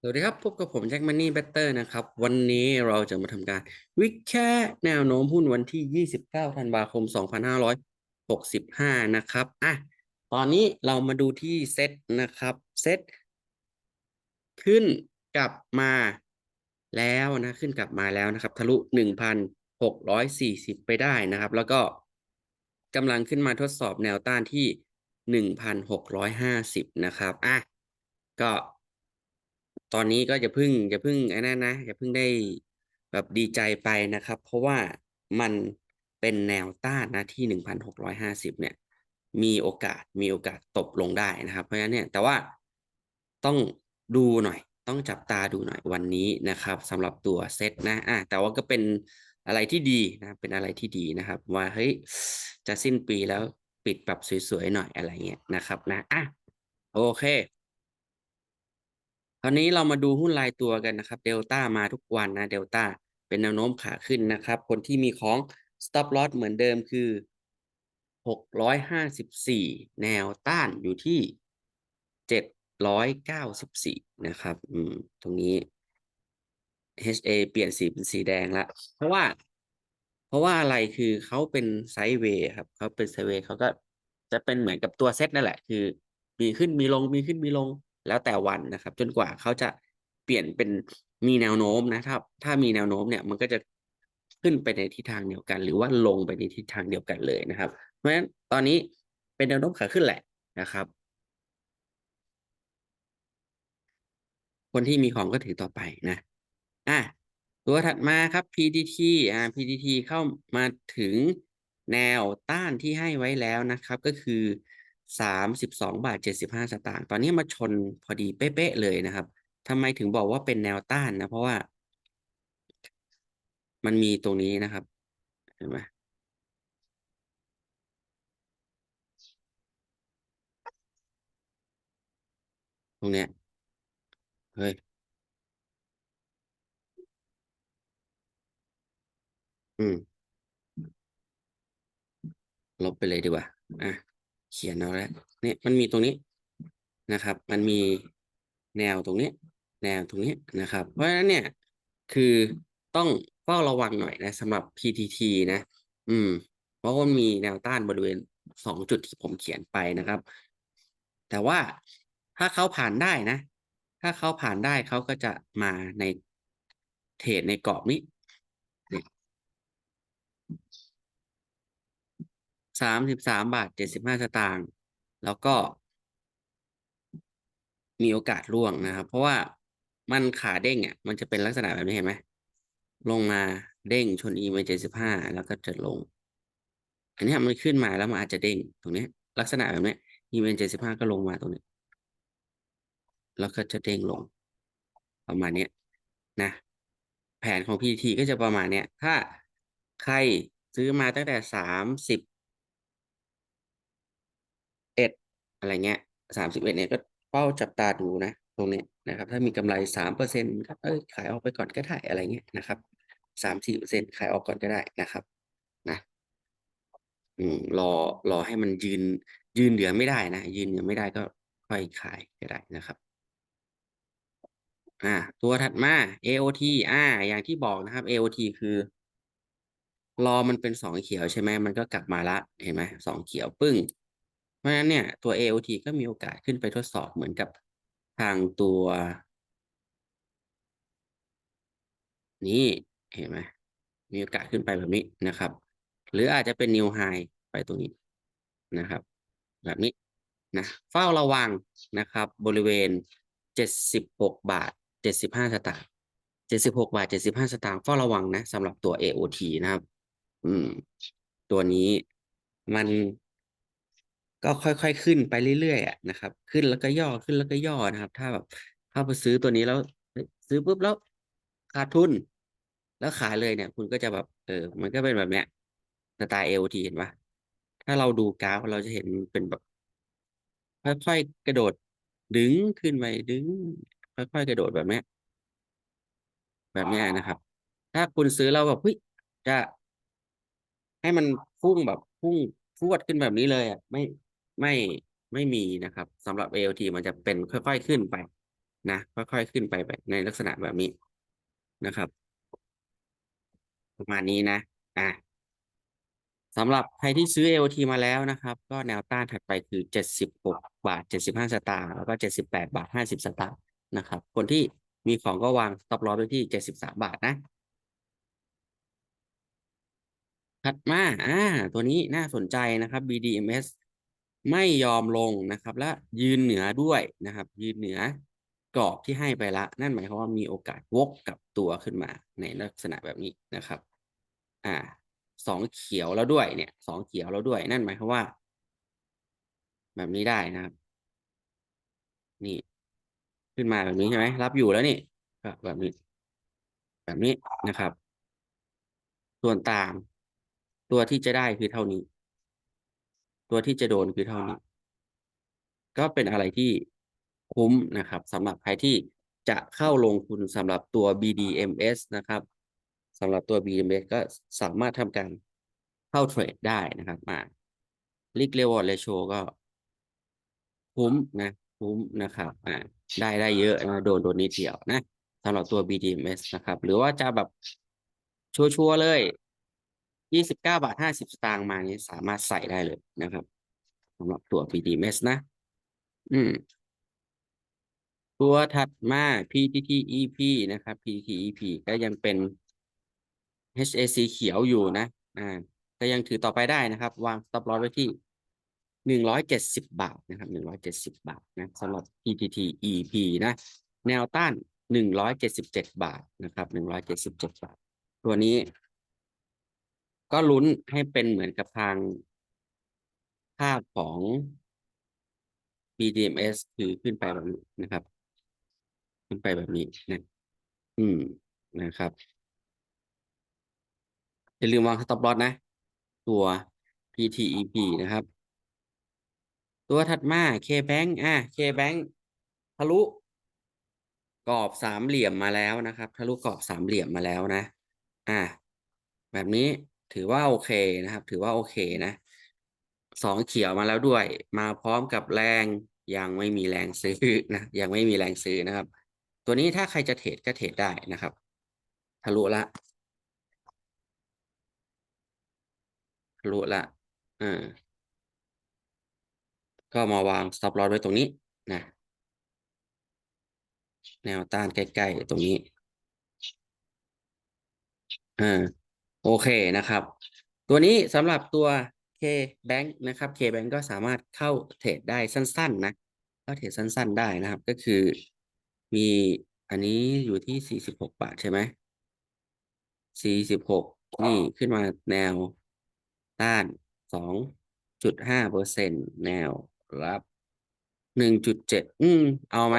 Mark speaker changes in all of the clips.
Speaker 1: สวัสดีครับ พบกับผมแจ็คมันนี่เบเตอร์นะครับ วันนี้เราจะมาทำการ วิเคราะห์แนวโน้มหุ้นวันที่ 29 ธันวาคม 2565 นะครับอะตอนนี้เรามาดูที่เซตนะครับ เซตขึ้นกลับมาแล้วนะ ขึ้นกลับมาแล้วนะครับ ทะลุ 1,640 ไปได้นะครับ แล้วก็กำลังขึ้นมาทดสอบแนวต้านที่ 1,650 นะครับอะก็ ตอนนี้ก็จะพึ่งจะพึ่งไอ้นั่นนะจะพึ่งได้แบบดีใจไปนะครับ เพราะว่ามันเป็นแนวต้านนะที่หนึ่งพันหกร้อยห้าสิบเนี่ย มีโอกาสมีโอกาสตกลงได้นะครับ เพราะฉะนั้นเนี่ยแต่ว่าต้องดูหน่อย ต้องจับตาดูหน่อยวันนี้นะครับสำหรับตัวเซตนะอะแต่ว่าก็เป็นอะไรที่ดีนะเป็นอะไรที่ดีนะครับ ว่าเฮ้ยจะสิ้นปีแล้วปิดแบบสวยๆหน่อยอะไรเงี้ยนะครับนะอะโอเค ราวนี้เรามาดูหุ้นรายตัวกันนะครับเดลต้ามาทุกวันนะเดลต้าเป็นแนวโน้มขาขึ้นนะครับ คนที่มีของ stop loss เหมือนเดิมคือ 654 แนวต้านอยู่ที่ 794 นะครับอืมตรงนี้ HA เปลี่ยนสีเป็นสีแดงละเพราะว่า เพราะว่าอะไรคือเขาเป็นไซด์เวย์ครับเขาเป็นไซด์เวย์เขาก็จะเป็นเหมือนกับตัวเซตนั่นแหละ คือ มีขึ้นมีลงมีขึ้นมีลง แล้วแต่วันนะครับ จนกว่าเขาจะเปลี่ยนเป็นมีแนวโน้มนะถ้าถ้ามีแนวโน้มเนี่ยมันก็จะขึ้นไปในทิศทางเดียวกัน หรือว่าลงไปในทิศทางเดียวกันเลยนะครับ เพราะฉะนั้นตอนนี้เป็นแนวโน้มขาขึ้นแหละนะครับ คนที่มีของก็ถือต่อไปนะอะตัวถัดมาครับ PTT อ่า PTT เข้ามาถึงแนวต้านที่ให้ไว้แล้วนะครับ ก็คือ สามสิบสองบาทเจ็ดสิบห้าสตางค์ ตอนนี้มาชนพอดีเป๊ะๆเลยนะครับ ทำไมถึงบอกว่าเป็นแนวต้านนะ เพราะว่า มันมีตรงนี้นะครับ เห็นไหมตรงเนี้ย เฮ้ย อืม ลบไปเลยดีกว่า อะ เขียนเอาแล้วเนี่ยมันมีตรงนี้นะครับ มันมีแนวตรงนี้ แนวตรงนี้นะครับ เพราะฉะนั้นเนี่ย คือต้องเฝ้าระวังหน่อยนะสำหรับ PTT นะ อืม เพราะว่ามีแนวต้านบริเวณสองจุดที่ผมเขียนไปนะครับ แต่ว่าถ้าเขาผ่านได้นะ ถ้าเขาผ่านได้เขาก็จะมาในเทรดในกรอบนี้ สามสิบสามบาทเจ็ดสิบห้าสตางค์แล้วก็ มีโอกาสร่วงนะครับ เพราะว่ามันขาเด้งอะ มันจะเป็นลักษณะแบบนี้เห็นไหมลงมาเด้งชนอีมาเจ็ดสิบห้าแล้วก็จะลง อันนี้มันขึ้นมาแล้วมันอาจจะเด้งตรงนี้ลักษณะแบบนี้อีเวนเจ็ดสิบห้าก็ลงมาตรงนี้ แล้วก็จะเด้งลง ประมาณนี้นะ แผนของ PT ก็จะประมาณเนี้ยถ้าใครซื้อมาตั้งแต่สามสิบเอะไรเงี้ยสามสิบเอ็ดเนี่ยก็เฝ้าจับตาดูนะ ตรงนี้นะครับ ถ้ามีกำไรสามเปอร์เซ็นต์ครับเอ้ยขายออกไปก่อนก็ได้อะไรเงี้ยนะครับสามสี่เปอร์เซ็นต์ขายออกก่อนก็ได้นะครับ นะอืมรอรอให้มันยืน ยืนเหนือไม่ได้นะยืนเหนือไม่ได้ก็ค่อยขายก็ได้นะครับอ่าตัวถัดมา AOT อ่า อย่างที่บอกนะครับ AOT คือ รอมันเป็นสองเขียวใช่ไหมมันก็กลับมาละเห็นไหมสองเขียวปึ้ง ราะฉะนั้นเนี่ยตัว AOT ก็มีโอกาสขึ้นไปทดสอบเหมือนกับทางตัว นี้เห็นไหมมีโอกาสขึ้นไปแบบนี้นะครับ หรืออาจจะเป็นนิวไฮไปตรงนี้นะครับ แบบนี้นะเฝ้าระวังนะครับ บริเวณเจ็ดสิบหกบาทเจ็ดสิบห้าสตางค์เจ็ดสิบหกบาทเจ็ดสิบห้าสตางค์เฝ้าระวังนะสำหรับตัว AOT นะครับ อืม ตัวนี้มัน ก็ค่อย ๆ ขึ้นไปเรื่อยๆอะนะครับ ขึ้นแล้วก็ย่อขึ้นแล้วก็ย่อนะครับ ถ้าแบบเข้าไปซื้อตัวนี้แล้วซื้อปุ๊บแล้วขาดทุน แล้วขายเลยเนี่ย คุณก็จะแบบเออ มันก็เป็นแบบเนี้ยสไตล์ AOT เห็นปะถ้าเราดูกราฟเราจะเห็นเป็นแบบ ค่อยๆกระโดด ดึงขึ้นไปดึง ค่อยๆกระโดดแบบเนี้ยแบบเนี้ยนะครับ ถ้าคุณซื้อเราแบบเฮ้ยจะให้มันพุ่งแบบพุ่งพรวดขึ้นแบบนี้เลยอะไม่ ไม่ไม่มีนะครับสำหรับ ALT มันจะเป็นค่อยๆขึ้นไปนะค่อยๆขึ้นไปแบบในลักษณะแบบนี้นะครับ ประมาณนี้นะอะสำหรับใครที่ซื้อ AOT มาแล้วนะครับ ก็แนวต้านถัดไปคือ 76 บาท 75 สตางค์แล้วก็ 78 บาท 50 สตางค์นะครับ คนที่มีของก็วาง stop loss ไว้ที่ 73 บาทนะ ถัดมาอ่าตัวนี้น่าสนใจนะครับ BDMs ไม่ยอมลงนะครับ และยืนเหนือด้วยนะครับ ยืนเหนือกรอบที่ให้ไปละ นั่นหมายความว่ามีโอกาสวกกลับตัวขึ้นมาในลักษณะแบบนี้นะครับ อ่าสองเขียวแล้วด้วยเนี่ยสองเขียวแล้วด้วย นั่นหมายความว่า แบบนี้ได้นะครับ นี่ขึ้นมาแบบนี้ใช่ไหมรับอยู่แล้วนี่ก็แบบนี้ แบบนี้นะครับ ส่วนตางตัวที่จะได้คือเท่านี้ ตัวที่จะโดนคือเท่านี้ ก็เป็นอะไรที่คุ้มนะครับสำหรับใครที่จะเข้าลงทุนสำหรับตัว BDMs นะครับสำหรับตัว BDMs ก็สามารถทำการเข้าเทรดได้นะครับมา Risk Reward Ratio ก็ คุ้มนะคุ้มนะครับอ่าได้ได้เยอะนะโดนโดนนิดเดียวนะสำหรับตัว BDMs นะครับ หรือว่าจะแบบชัวร์ๆเลย ยี่สิบเก้าบาทห้าสิบสตางค์มานี้สามารถใส่ได้เลยนะครับสำหรับตัว BDMs นะ อืม ตัวถัดมา PTTEP นะครับ PTTEP ก็ยังเป็น HAC เขียวอยู่นะ อ่าก็ยังถือต่อไปได้นะครับ วาง stop loss ไว้ที่หนึ่งร้อยเจ็ดสิบบาทนะครับหนึ่งร้อยเจ็ดสิบบาทนะสำหรับ PTTEP นะ แนวต้านหนึ่งร้อยเจ็ดสิบเจ็ดบาทนะครับหนึ่งร้อยเจ็ดสิบเจ็ดบาท ตัวนี้ ก็ลุ้นให้เป็นเหมือนกับทางภาพของ BDMs คือขึ้นไปแบบนี้นะครับ ขึ้นไปแบบนี้นะอืมนะครับอย่าลืมวาง stop loss นะ ตัว PTEP นะครับ ตัวถัดมา KBank อะ KBank ทะลุกรอบสามเหลี่ยมมาแล้วนะครับ ทะลุกรอบสามเหลี่ยมมาแล้วนะ อะแบบนี้ ถือว่าโอเคนะครับ ถือว่าโอเคนะสองเขียวมาแล้วด้วย มาพร้อมกับแรงยังไม่มีแรงซื้อนะยังไม่มีแรงซื้อนะครับ ตัวนี้ถ้าใครจะเทรดก็เทรดได้นะครับ ทะลุละทะลุละอ่าก็มาวาง stop loss ไว้ตรงนี้นะแนวต้านใกล้ๆตรงนี้อ่า โอเคนะครับ ตัวนี้สำหรับตัว K Bank นะครับ K Bank ก็สามารถเข้าเทรดได้สั้น ๆ นะเข้าเทรดสั้น ๆ ได้นะครับ ก็คือมีอันนี้อยู่ที่ 46 บาทใช่ไหม 46 นี่ขึ้นมาแนวต้าน 2.5เปอร์เซ็นต์แนวรับ 1.7 อืม เอาไหม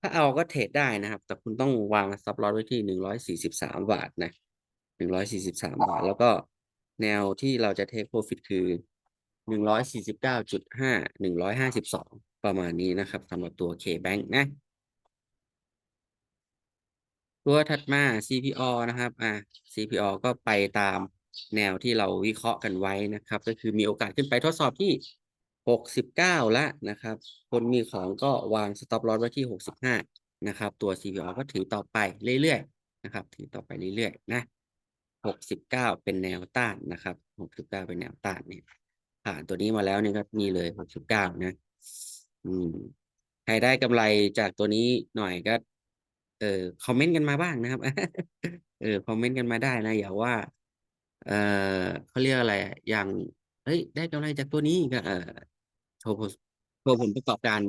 Speaker 1: ถ้าเอาก็เทรดได้นะครับ แต่คุณต้องวาง stop loss ไว้ที่ 143 บาทนะ 143บสามบาท แล้วก็แนวที่เราจะ take profit คือ149.5 152ประมาณนี้นะครับสำหรับตัว KBank นะ ตัวถัดมา CPO นะครับ อ่า CPO ก็ไปตามแนวที่เราวิเคราะห์กันไว้นะครับ ก็คือมีโอกาสขึ้นไปทดสอบที่69แล้วนะครับ คนมีของก็วาง stop loss ไว้ที่65นะครับ ตัว CPO ก็ถือต่อไปเรื่อยๆนะครับ ถือต่อไปเรื่อยๆนะ 69เก้าเป็นแนวต้านนะครับ69เก้าเป็นแนวต้านเนี่ยผ่านตัวนี้มาแล้วเนี่ยก็นี่เลย69นะ อืมใครได้กำไรจากตัวนี้หน่อยก็ เออคอมเมนต์กันมาบ้างนะครับ เออคอมเมนต์กันมาได้นะอย่าว่า เออเขาเรียกอะไรอย่างเฮ้ย ได้กำไรจากตัวนี้ก็เออโชว์ผลโชว์ผลประกอบการ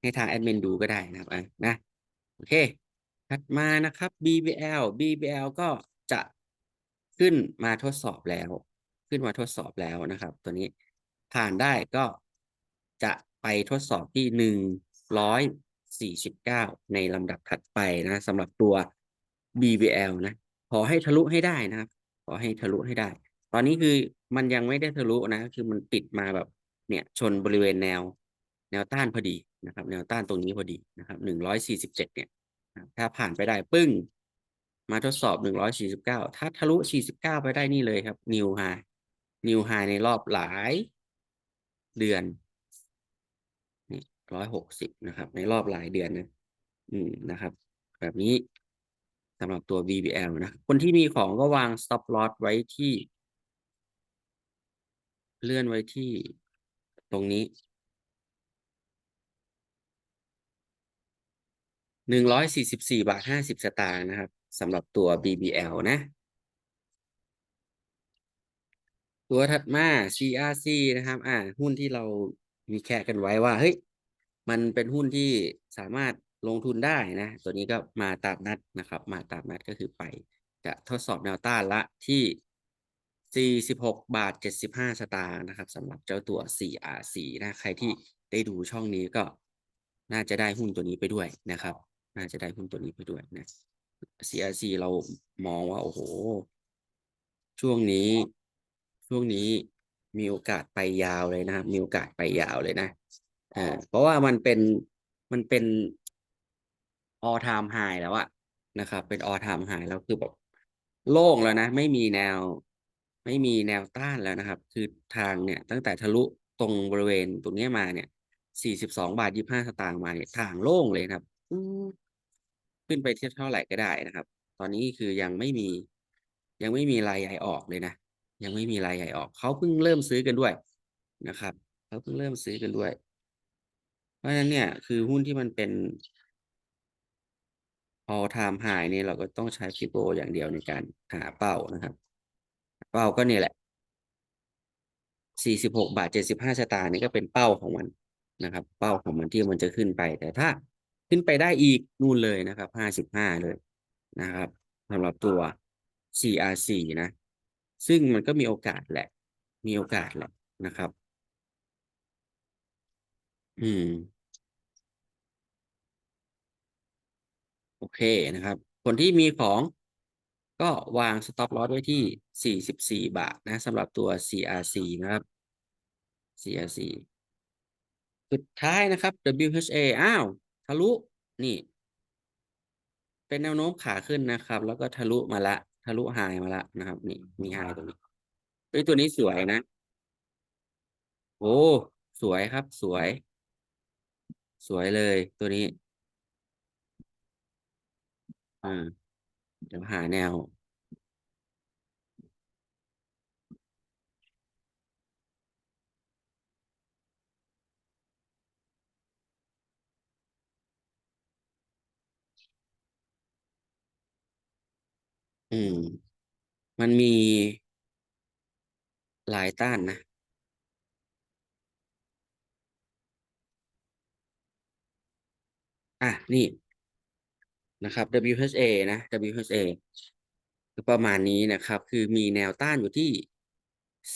Speaker 1: ให้ทางแอดมินดูก็ได้นะครับนะโอเคถัดมานะครับ BBL BBL ก็ ขึ้นมาทดสอบแล้ว ขึ้นมาทดสอบแล้วนะครับ ตัวนี้ผ่านได้ก็จะไปทดสอบที่หนึ่งร้อยสี่สิบเก้าในลำดับถัดไปนะสำหรับตัว BBL นะขอให้ทะลุให้ได้นะครับ ขอให้ทะลุให้ได้ ตอนนี้คือมันยังไม่ได้ทะลุนะ คือมันติดมาแบบเนี่ยชนบริเวณแนว แนวต้านพอดีนะครับ แนวต้านตรงนี้พอดีนะครับหนึ่งร้อยสี่สิบเจ็ดเนี่ย ถ้าผ่านไปได้ปึ้ง มาทดสอบหนึ่งร้อยสี่สิบเก้าถ้าทะลุสี่สิบเก้าไปได้นี่เลยครับ นิวไฮนิวไฮในรอบหลายเดือนนี่ร้อยหกสิบนะครับ ในรอบหลายเดือนนะอืมนะครับ แบบนี้สำหรับตัว BBL นะ คนที่มีของก็วาง stop loss ไว้ที่ เลื่อนไว้ที่ตรงนี้หนึ่งร้อยสี่สิบสี่บาทห้าสิบสตางค์นะครับ สำหรับตัว BBL นะ ตัวถัดมา CRC นะครับ อ่า หุ้นที่เรามีแค่กันไว้ว่า เฮ้ย มันเป็นหุ้นที่สามารถลงทุนได้นะ ตัวนี้ก็มาตามนัดนะครับ มาตามนัดก็คือไป จะทดสอบแนวต้านละที่ 46 บาท 75 สตางค์นะครับสำหรับเจ้าตัว CRC นะ ใครที่ได้ดูช่องนี้ก็น่าจะได้หุ้นตัวนี้ไปด้วยนะครับ น่าจะได้หุ้นตัวนี้ไปด้วยนะ CRC เรามองว่า โอ้โห ช่วงนี้ ช่วงนี้มีโอกาสไปยาวเลยนะมีโอกาสไปยาวเลยนะอ่าเพราะว่ามันเป็นมันเป็น all time high แล้วอะนะครับ เป็น all time high แล้วคือแบบโล่งแล้วนะ ไม่มีแนว ไม่มีแนวต้านแล้วนะครับ คือทางเนี่ย ตั้งแต่ทะลุตรงบริเวณตรงนี้มาเนี่ย42บสองบาท25สตางค์มาเนี่ยทางโล่งเลยครับ ขึ้นไปที่เท่าไหร่ก็ได้นะครับ ตอนนี้คือยังไม่มี ยังไม่มีรายใหญ่ออกเลยนะ ยังไม่มีรายใหญ่ออก เขาเพิ่งเริ่มซื้อกันด้วยนะครับเขาเพิ่งเริ่มซื้อกันด้วย เพราะฉะนั้นเนี่ยคือหุ้นที่มันเป็น all time high เนี่ยเราก็ต้องใช้ Fibo อย่างเดียวในการหาเป้านะครับ เป้าก็เนี่ยแหละ46บาท75สตางค์นี่ก็เป็นเป้าของมันนะครับ เป้าของมันที่มันจะขึ้นไป แต่ถ้า ขึ้นไปได้อีกนู่นเลยนะครับ55เลยนะครับสำหรับตัว CRC นะ ซึ่งมันก็มีโอกาสแหละ มีโอกาสแหละนะครับ อืม โอเคนะครับ คนที่มีของก็วาง stop loss ไว้ที่ 44 บาทนะสำหรับตัว CRC นะครับ CRC สุดท้ายนะครับ WHA อ้าว ทะลุนี่ เป็นแนวโน้มขาขึ้นนะครับ แล้วก็ทะลุมาละ ทะลุไฮมาละนะครับ นี่ มีไฮตรงนี้เฮ้ยตัวนี้สวยนะ โอ้ สวยครับ สวย สวยเลยตัวนี้ อ่า เดี๋ยวหาแนว อืม มันมีหลายต้านนะ อะ นี่นะครับ WHA นะ WHA คือประมาณนี้นะครับ คือมีแนวต้านอยู่ที่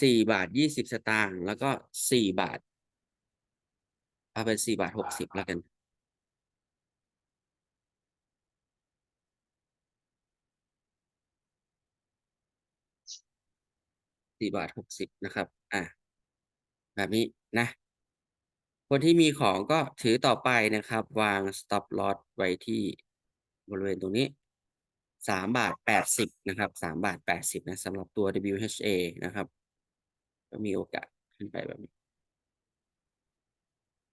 Speaker 1: 4บาท20สตางค์แล้วก็4บาทเอาเป็น4บาท60แล้วกัน 4บาท60นะครับ อะแบบนี้นะ คนที่มีของก็ถือต่อไปนะครับ วาง stop loss ไว้ที่บริเวณตรงนี้3บาท80นะครับ3บาท80นะสำหรับตัว WHA นะครับ ก็มีโอกาสขึ้นไปแบบนี้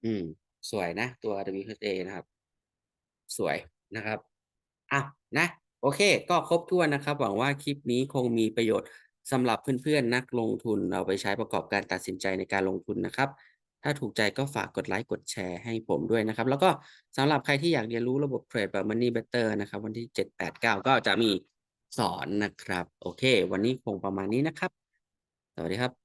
Speaker 1: อืม สวยนะ ตัว WHA นะครับ สวยนะครับอะนะ โอเค ก็ครบถ้วนนะครับ หวังว่าคลิปนี้คงมีประโยชน์ สำหรับเพื่อนๆนักลงทุนเอาไปใช้ประกอบการตัดสินใจในการลงทุนนะครับ ถ้าถูกใจก็ฝากกดไลค์กดแชร์ให้ผมด้วยนะครับ แล้วก็สำหรับใครที่อยากเรียนรู้ระบบเทรดแบบ Money Better นะครับ วันที่ 7 8 9 ก็จะมีสอนนะครับ โอเค วันนี้คงประมาณนี้นะครับ สวัสดีครับ